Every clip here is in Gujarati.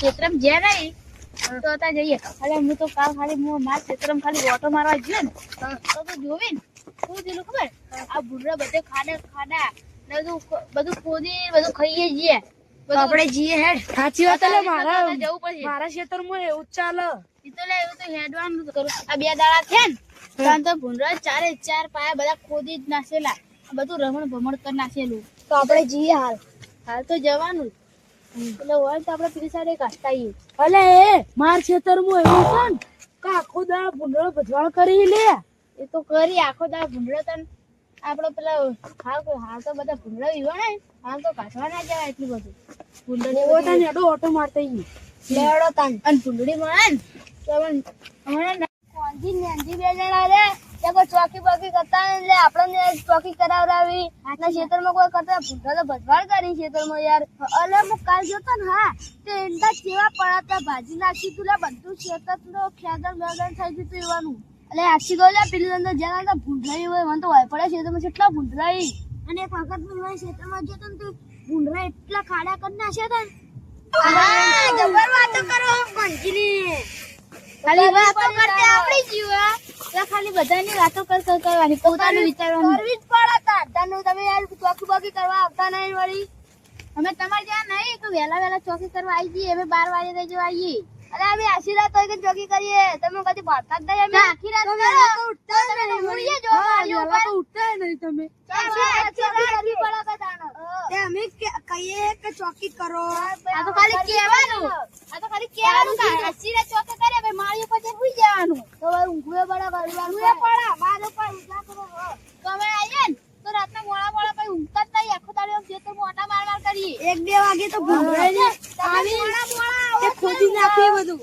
ક્ષેત્રમાં જ્યાં નહીં તો ત્યાં જઈએ. અરે હું તો કાલ ખાલી હું મારા ક્ષેત્રમ ખાલી ઓટો મારવા ગયો ને તો તું જોવી ને શું થયેલું ખબર? આ ભૂંડરા બધે ખાડા ખાડા બધું બધું ખોદી બધું ખાઈએ જઈએ આપણે જઈએ હેડ. સાચી વાત એટલે મારા જવું પડશે. મારા ખેતરમાં એવું જ ચાલે. એ તો લે એવું તો હેડવાનું કરું. આ બે દાડા થયા ને ત્યાં તો ભૂંડરા ચારે ચાર પાયા બધા ખોદી જ નાખેલા. બધું રમણ ભમણ કરી નાખેલું. તો આપણે જઈએ હાલ. હાલ તો જવાનું જ. એટલે હોય તો આપણે પેલી સાઈડે કાઢતા અલે એ માર ખેતરમાં એવું છે ને કે આખો દા ભૂંડળો ભજવાળ કરી લે. એ તો કરી આખો દા ભૂંડળો તન આપણો પેલા હાલ હાલ તો બધા ભૂંડળો વિવા ને હાલ તો કાઢવા ના જવાય એટલું બધું. ભૂંડળી એવો તને એડો ઓટો મારતા ઈ લેડો તન અને ભૂંડળી માં તો હમણાં કોંજી ને અંજી બે જણા રે. તે કોઈ ચોકી બોકી કરતા એટલે આપણને ચોકી કરાવડાવી. ના ખેતરમાં કોઈ કરતા ભૂંડા તો ભજવાડ કરી ખેતરમાં યાર. અલે હું કાલ જોતો ને હા તે એંડા કેવા પડાતા ભાજી નાખી તું બધું ખેતર તો ખેતર મેદાન થઈ ગયું તું એવાનું. એટલે આખી ગયો લે પેલી અંદર જ્યાં અંદર ભૂંડરાઈ હોય મને તો હોય પડે ખેતરમાં કેટલા ભૂંડરાઈ. અને એક વખત મારા ખેતરમાં જતો ને તો ભૂંડરા એટલા ખાડા કરી નાખ્યા હતા ને. જબર વાતો કરો. કંજીની ખાલી વાતો કરતે આવડી. એટલે ખાલી બધાની વાતો કર કર કરવાની પોતાનું વિચારવાનું. કરવી જ પડે તાર તને તમે યાર ચોકી બોકી કરવા આવતા નહીં વળી. અમે તમારે જ્યાં નહીં તો વહેલા વહેલા ચોકી કરવા આવી જઈએ. અમે બાર વાગે થઈ જવા આવીએ અરે અમે આશીર્વાદ રાત હોય કે ચોકી કરીએ. તમે કદી ભાગતા જ નહીં અમે આખી રાત તો કરો. તો ઉઠતા તમે નહીં તો જો વહેલા તો ઉઠતા નહીં તમે. ચોકી કરવી પડે તાનો. તે અમે કહીએ કે ચોકી કરો. આ તો ખાલી કહેવાનું. ખાલી કહેવાનું કે રાત ચોકી કરે ભાઈ મારી ઉપર સુઈ જવાનું. તો ભાઈ ઊંઘવે પડે પરિવાર ઊંઘે પડા. મારે ઉપર ઉજા કરો તમે આઈએ ને તો રાતના મોડા મોડા ભાઈ ઊંઘતા જ નહીં. આખો દાડો જે તો મોટા માર માર કરીએ. એક બે વાગે તો ભૂંગળાઈને આવી તે ખોદી નાખીએ બધું.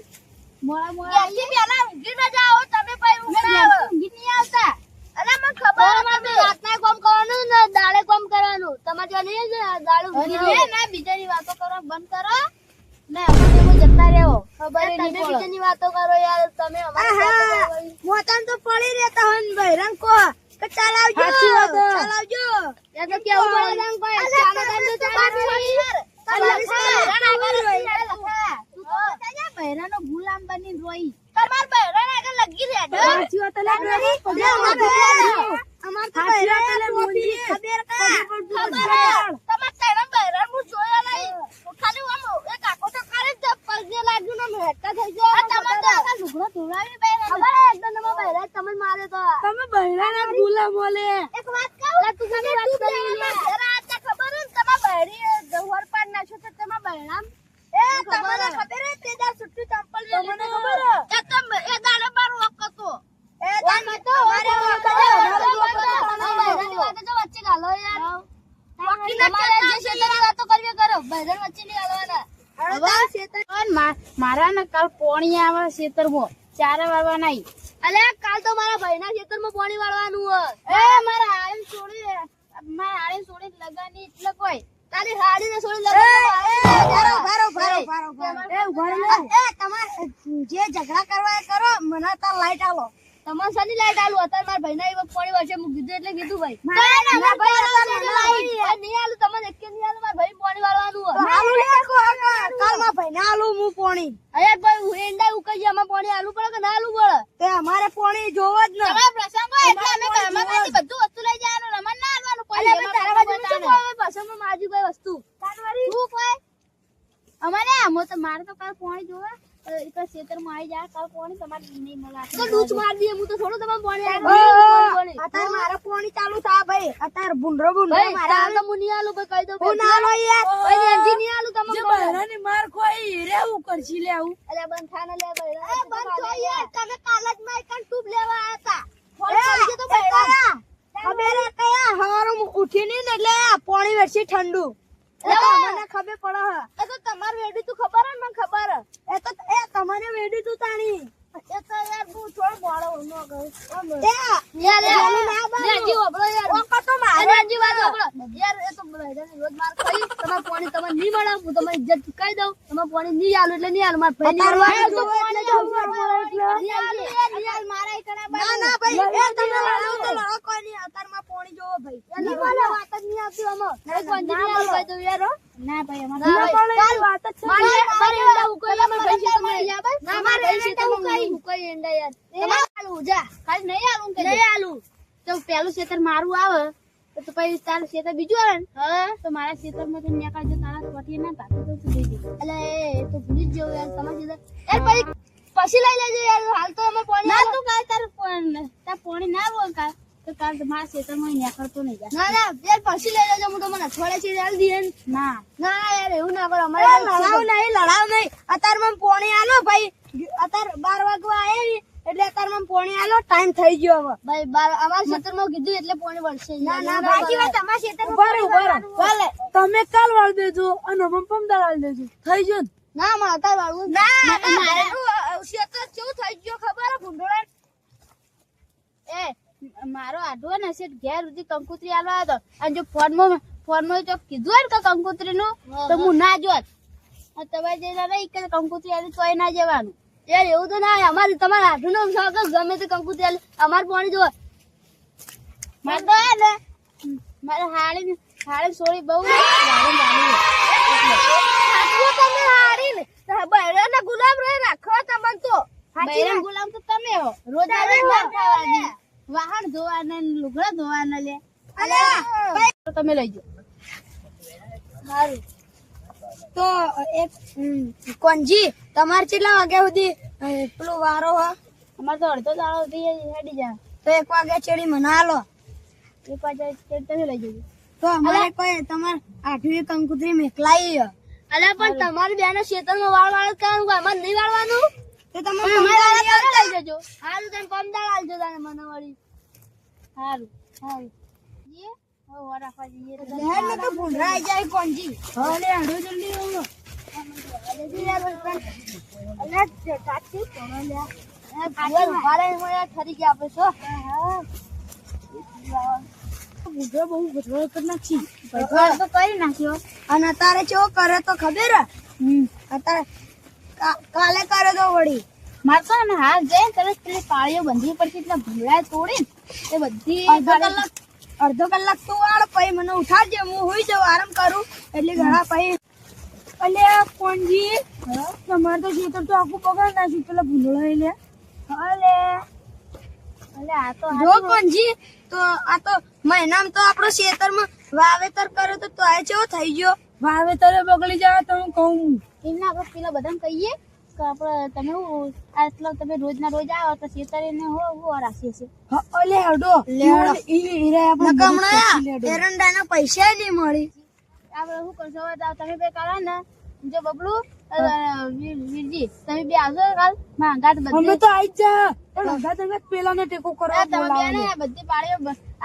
મોળા મોડા આવીએ. પેલા ઊંઘી ન જાઓ તમે પછી ઊંઘી ઊંઘી નહીં આવતા. અરે મને ખબર નથી રાતના કામ કરવાનું ને દાડે કામ કરવાનું. તમારે જો નહીં દાડે ઊંઘી ના બીજાની વાતો કરો બંધ કરો. ને અમને એવું જતા રહેવો ખબર નહીં પડે. બીજાની વાતો કરો યાર તમે અમારી. મોતાન તો પડી રહેતા હોય ને ભાઈ રંગ કો ચાલો ચાલો. યાર. ગુલામ બની રોઈ. તમાર આગળ લગી રહ્યા સાચી વાત અમાર તો. ખબર કા? ખબર ખબર હે. તમાર તારા બહેરાને હું જોયા નહીં. ખાલી આમ એક આંખો તો ખાલી જ પગે લાગ્યું ને આમ હેડકા થઈ ગયા. તમારે તો આખા લુગડો ધોવડાવીને બહેરાને. ખબર હે, એકદમ તમારા બહેરા તમને મારે તો. તમે બહેરાના ગુલામ બોલે એક વાત કહું? તમે તું બહેરાના ઘેરા હતા ખબર હે ને? તમારા બહેરીએ જવહર પાડ નાખ્યો તો તમારા બહેરામ. એ, તમને ખબર હે? તે દાળ છૂટી ચંપલ તમને લીધી ખબર તો. હે? એ તમ- એ દાડે બાર વોક હતો. એ દાડે તમારે વોક હતો. અમારે વોક હતો. તમારા બહેરાની વાતો તો વચ્ચે ગાલો યાર. વોકી ના તમારે જે કરતા શેતાની વાતો કરવી એ કરો બહેરાન વચ્ચે નહીં હાલવાના. પણ મા- મારા ને કાલ પોણી આવે ખેતરમાં ચારે વાળવા નહીં અલે કાલ તો મારા ભાઈના ખેતરમાં પોણી વાળવાનું હે. એ મારા આળીને છોડી મારા આળીને છોડીને લગાની એટલે કોઈ તારી હાડીને છોડી લગાડો. ભારો, ભારો, ભારો, ભારો, ભારો. એ ઊભા એ, તમારે જે ઝઘડા કરવા એ કરો મને તો લાઈટ આલો તમારે સાની લાઈટ આલું. અત્યારે મારા ભાઈના એવા પાણી વર્ષે હું કીધું એટલે કીધું ભાઈ. ના, ના, ના, ભાઈ અત્યારે નહીં આલું. નહીં એક કે નહીં આલું મારા ભાઈ પાણી વાળવાનું હે. કાલ મારા ભાઈને આલું હું પાણી. અરે ભાઈ હું એંડા ઉકઈ અમારે પાણી આલું પડે કે ના આલું પડે? તે અમારે પાણી જોવો જ ને તમારો પ્રસંગ હોય એટલે અમે ઘરમાં પાછી બધું વસ્તુ લઈ જવાનું રમણ ના આવવાનું કોઈ અલ્યા, પણ તારા બાજુ શું કોઈ ભાષામાં માજુભાઈ વસ્તુ શું કોઈ અમારે આમ તો મારે તો કાલ પાણી જોવે એ તો ખેતરમાં આવી જાય કાલ પાણી તમારે નહીં મળે તો ડૂચ માર દે હું તો થોડો તમારે પાણી આલું. અત્યારે મારા પાણી ચાલુ થા ભાઈ. અત્યારે ભૂંડરો ભૂંડરો મારા તો મુની આલુ ભાઈ કહી દો હું ના લો યાર. ભાઈ એનજી ની આલુ તમે જે. બહેરાની માર ખોઈ રેવું કરશી લે આવું? અલ્યા બંધ થા ના લે ભાઈ એ બંધ થો યાર. તમે કાલ જ માઈક અને ટ્યુબ લેવા આયા તા. ફોન કરજો તો ભાઈ હવે રે કયા હવારમાં ઉઠીને ને એટલે પાણી વેડશે ઠંડુ. મને ખબર પડે એ તો તમાર વેડી તું ખબર હે મને ખબર હે. એ તો એ તમારે વેડી તું તાણી. જી જી વાત પાણી માર ભાઈ નહીં આલું તો નહીં આલું યાર મારું આવે તો પછી તારું ખેતર બીજું આવે ને? તો મારા ખેતરમાં તો પછી પછી લઈ લેજો હાલ તો અમે કાય તારું પાણી તાર પાણી ના બોલ કાય તો કાલ મારા ખેતરમાં ન્યા કરતો નહીં જા. ના ના યાર પછી લઈ લેજો હું તો મને થી હાલ દઈએ ના. ના. યાર એવું ના કરો અમારે લડાવ નહીં લડાવ નહીં. અત્યારે મને પોણી આલો ભાઈ. અત્યારે બાર વાગવા આયા એટલે અત્યારે મને પોણી આલો ટાઈમ થઈ ગયો હવે. ભાઈ બાર અમારા ખેતરમાં કીધું એટલે પાણી વળશે. ના ના બાકી વાત તમારા ખેતરમાં ઊભા ઊભા ભલે તમે કાલ વાળ દેજો અને અમે પમદાર વાળ દેજો. થઈ ગયું ના? મારે અત્યારે વાળવું ના મારે- ખેતર કેવું થઈ ગયો ખબર? ભૂંડોળા એ મારો આઢો ને છે ઘેર સુધી કંકુતરી આલવા હતો અને જો ફોનમાં ફોનમાં જો કીધું હોય ને કે કંકુતરી નું તો હું ના જોત. અને તમે જઈને નહીં કે કંકુતરી આલી તોય ના જવાનું. યાર એવું તો ના અમારે તમારે આઢું નો શોખ ગમે તે કંકુતરી આલી. અમારે પાણી જોવા. મારે તો હે ને મારે હાડી હાડી સોળી બહુ વાળી વાળી આટલું તમે હારી ને ગુલાબ રાખો તમને તો. બૈરા ગુલામ તો તમે હો. રોજ તમે રોજ. ના વાહણ ધોવાના ને લુગડા ધોવાના લે. અલે! તમે લઈ જાઓ. સારું તો એક કોનજી તમારે કેટલા વાગ્યા સુધી પેલું વારો હ? અમારે તો અડધો દાડો સુધી હેડી જાય તો એક વાગ્યા ચેડી મને હાલો. એક પાછા તમે લઈ જજો. તો અમારે કોઈ તમારે આઠમી કંકુત્રી મેકલાઈ. અલ્યા પણ તમારી બેનો ખેતરમાં વાળ વાળ કરવાનું અમારે નહીં વાળવાનું? તો તમે લઈ જજો સારું તમે પમદાર આલજો તારે મને વળી. સારું સારું જઈએ હવે વાર જઈએ તો લહેર ને તો ભૂંડરા જાય હાડો જલ્દી અને અત્યારે કેવો કરે તો ખબર અત્યારે કાલે કરે તો વળી. મારતો ને હા જે કરે પેલી પાળીઓ બંધી પડતી એટલે ભૂલાય તોડી એ બધી અડધો કલાક અડધો કલાક તું વાળ પછી મને ઉઠાડજે હું હોઈ જાઉં આરામ કરું. એટલે ઘણા પછી અલ્યા કોણજી તમારે તો ખેતર તો આખું પકડ નાખ્યું પેલા ભૂંડળા એટલે અલે. અલે આ તો જો કોણજી તો આ તો મહિનામાં તો આપણો ખેતરમાં વાવેતર કરે તો તો આ ચેવો થઈ ગયો. વાવેતર બગડી જાય તો હું કહું. એમને આપણે પેલા બધાને કહીએ કે આપણે તમે હું આટલો તમે રોજના રોજ આવો તો ખેતર એને હો હો રાખીએ છે હા, હડો ઈ આપણે. એરંડાના પૈસા નહીં મળી. આપણે શું કરશો? તમે બે કાળા ને. જો બબલું વીરજી તમે બે આવજો કાલ? માંગાટ અમે તો આઈ જા પણ અગા તંગા પેલાને ટેકો કરવા તમે બે ને બધી પાળીઓ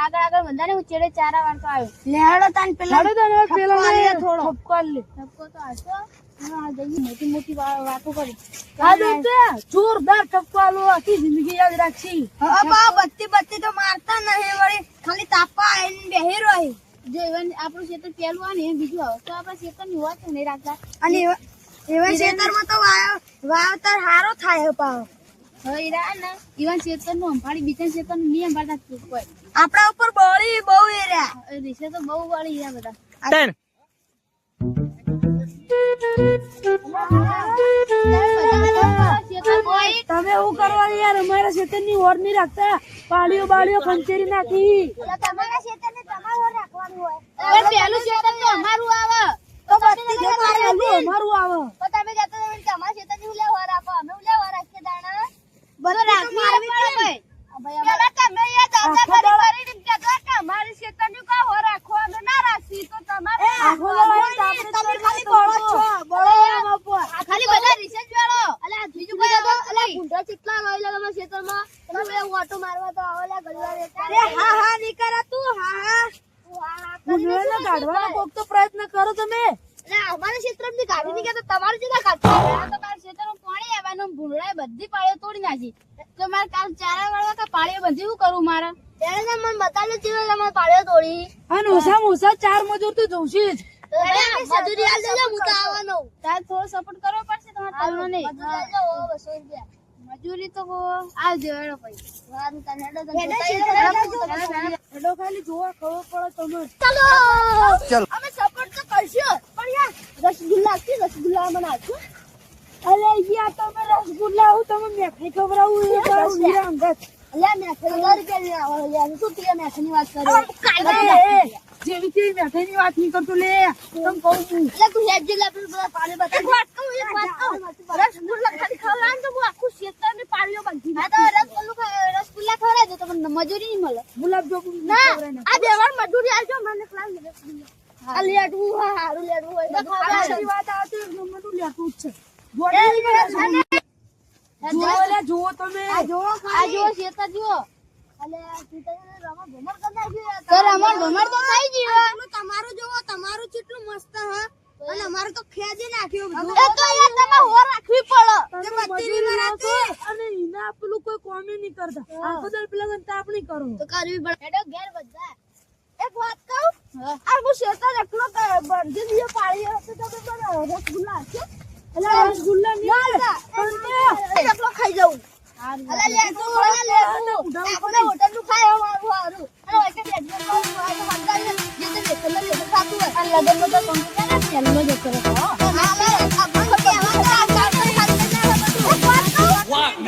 આગળ આગળ બંધાને હું ચેડે ચારા વાળતો આવ્યો. લેહડો તાન પેલા હાડો તને પેલાને ઠપકો થોડો. ઠપકો આલે. ધક્કો તો હાચો હું આ મોટી મોટી વાતો કરી. આ દોસ્તે, જોરદાર ઠપકો આલો આખી જિંદગી યાદ રાખી. હવે બા બત્તી બત્તી તો મારતા નહીં વળી. ખાલી તાપા આવીને બેહી રહી. જો આપણું ખેતર પેલું આવે ને બીજું આવે. તો આપણે ખેતરની વાત નહીં રાખતા. અને એવા ખેતરમાં તો વાવ વાવતર હારો થાય પાવ હવે ઈ રહ્યા ને ઇવન ખેતરનું અંભાળી બીજા ખેતરનું નહીં અંફાડતા કોઈ. આપણા ઉપર બળી બહુ એ રહ્યા રીસે તો બહુ બળી રહ્યા બધા. ખેતર તમે એવું કરવા યાર? અમારા ખેતરની ઓર નહીં રાખતા. પાળીઓ બાળીઓ ખંચેરી નાખી. તમારા ખેતરને તમારો રાખવાનું હોય. પેલું ખેતર તો અમારું આવે તો બત્તી તો મારે પેલું અમારું આવે તો તમે કહેતા હતા કે અમારા ખેતરની ઉલ્યા વાર આપો અમે ઉલ્યા વાર રાખીએ દાણા બત્તી તો મારવી પડે પડે. ભાઈ પેલા તમે એ દાદા કરી કરીને કહેતા કે અમારી ખેતરનું કા હો રાખો અમે ના રાખી તો તમારે આખો લડાઈ તો આપણે તમે તો ખાલી બળો જ છો બળો આમ ઉપર. આ ખાલી બધા રિસર્ચ વાળો અલા બીજું કોઈ તો અલા ભૂંડા કેટલા રોઈ ખેતરમાં તમે ઓટો મારવા તો આવો લે ગલીવાર એક અરે હા હા નીકળા તું હા હા. ભૂંડળાને કાઢવાનો કોક તો પ્રયત્ન કરો તમે. એટલે અમારા ક્ષેત્રમાં કાઢી ની કે તો તમારે જેટલા કાઢતા આ તો મારા ક્ષેત્રમાં પાણી આવવાનું ભૂંડળાએ બધી પાળીઓ તોડી નાખી. તો મારે કામ ચારા વાળવા કે પાળીઓ બધી શું કરું મારા? ત્યારે તો મને બતાવજો ચીવે તમારે પાળીઓ તોડી. અને ઓછા ઓછા ચાર મજૂર તો જોશી જ. મજૂરી આલ દેજો હું તો આવવાનો. તાર થોડો સપોર્ટ કરવો પડશે તમારે તમને નહીં. મજૂરી દો બસો રૂપિયા. મજૂરી તો આવજો હેડો ભાઈ. હેડો ખાલી જોવા ખબર પડે તમે ચલો. અમે સપોર્ટ તો કરશું. પણ યાર રસગુલ્લા કે રસગુલ્લા મને આપજો અરે યાર તમે રસગુલ્લા હું તમે મેઠાઈ ખવડાવું એ તારું હીરા અંગત અલ્યા મેઠાઈ દસ રૂપિયા લઈને આવો યાર કે તું મેઠાઈની વાત કરે? એ, જેવી તેવી મેઠાઈની વાત નહીં કરતો લે તમ કહું છું એટલે તું હેડ જેટલા આપણે બધા પાણી બતાવ. એક વાત કહું, એક વાત કહું. રસગુલ્લા ખાલી ખવડાવે તો હું આખું ક્ષેત્રની પાળીઓ બાંધી હા, તો રસગુલ્લું રસગુલ્લા ખવડાવી દો તો મને મજૂરી નહીં મળે. ગુલાબ જાંબુ ના, આ બેવાર મજૂરી આલજો, મને ખવડાવી રસગુલ્લા. આ લેટવું હોય, હારું લેટવું હોય, ખવડાવી વાત જ છે જોડે જુઓ તમે આ જુઓ આ જુઓ શેતર જુઓ. અલે, આ ભમર કરી નાખ્યું યાર. તો રમણ ભમર તો થઈ ગયું. તમારું જોવો તમારું કેટલું મસ્ત હ. અને અમારું તો ખેજી નાખ્યું એ તો યાર તમે હોર રાખવી પડે. તમે મજૂરી નાખો અને એના પેલું કોઈ કોમી નહીં કરતા. પેલા આપણી કરો. તો કરવી પડે. હેડો ઘેર બધા. એક વાત કહું? આ હું શેતર એકલો બંધી દીધો પાડી હતો તો પણ રસગુલ્લા હશે. એટલે રસગુલ્લા નહીં પણ એકલો ખાઈ જવું અલે લેટવું હોય ને લેટવું. આપણે હોટલનું ખાય એવું હારું. અને હોય કે બેડમિન્ટન ખાવું હોય તો સમજાવીએ. જે તે બેસનનો બેસન ખાતું હોય. આ લગનમાં તો કંકુ છે ને, પહેલો જ હતો રે. હા, લે, આપણે તો કહેવા છે, આ ચાર ચાર ખાલી કરીને આવે બધું. એક વાત કહું?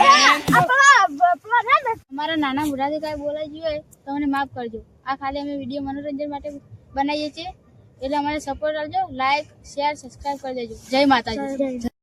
એ, આપણા પેલા છે ને, અમારા નાના મોઢાથી કાંઈ બોલાઈ ગયું તો મને માફ કરજો આ ખાલી અમે વીડિયો મનોરંજન માટે બનાવીએ છીએ એટલે અમારે સપોર્ટ આપજો લાઈક શેર સબસ્ક્રાઈબ કરી દેજો જય માતાજી